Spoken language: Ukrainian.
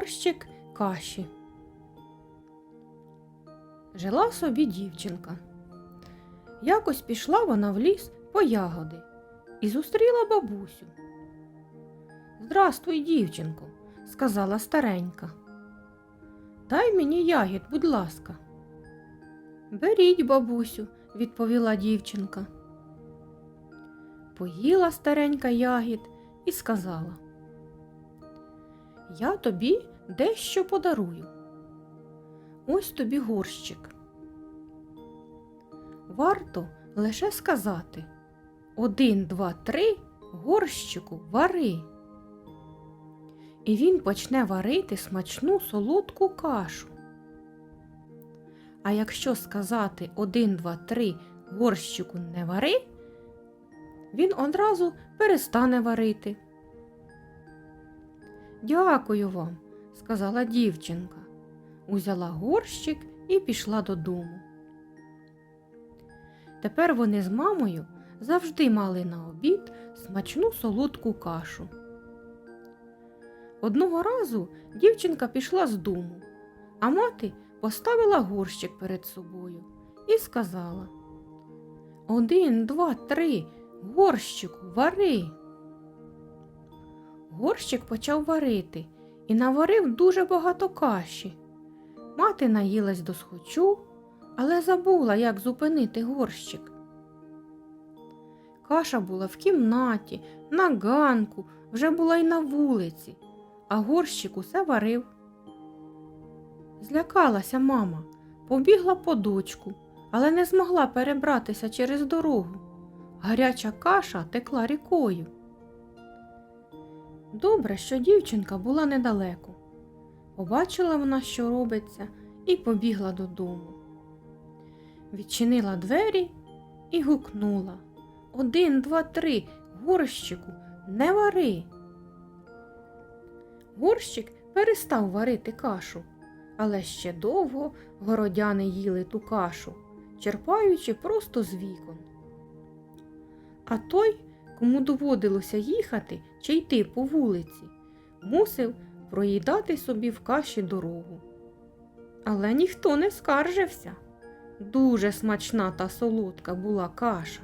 горщик каші. Жила собі дівчинка. Якось пішла вона в ліс по ягоди і зустріла бабусю. Здрастуй, дівчинко, сказала старенька. Дай мені ягід, будь ласка. Беріть, бабусю, відповіла дівчинка. Поїла старенька ягід і сказала. Я тобі дещо подарую. Ось тобі горщик. Варто лише сказати один, два, три, горщику вари. І він почне варити смачну солодку кашу. А якщо сказати один, два, три, горщику не вари, він одразу перестане варити. Дякую вам, сказала дівчинка, узяла горщик і пішла додому. Тепер вони з мамою завжди мали на обід смачну солодку кашу. Одного разу дівчинка пішла з дому, а мати поставила горщик перед собою і сказала Один, два, три, горщику, вари. Горщик почав варити і наварив дуже багато каші. Мати наїлась до схочу, але забула, як зупинити горщик. Каша була в кімнаті, на ганку, вже була й на вулиці, а горщик усе варив. Злякалася мама, побігла по дочку, але не змогла перебратися через дорогу. Гаряча каша текла рікою. Добре, що дівчинка була недалеко. Побачила вона, що робиться, і побігла додому. Відчинила двері і гукнула Один, два, три, горщику, не вари. Горщик перестав варити кашу, але ще довго городяни їли ту кашу, черпаючи просто з вікон. А той, кому доводилося їхати чи йти по вулиці, мусив проїдати собі в каші дорогу. Але ніхто не скаржився. Дуже смачна та солодка була каша.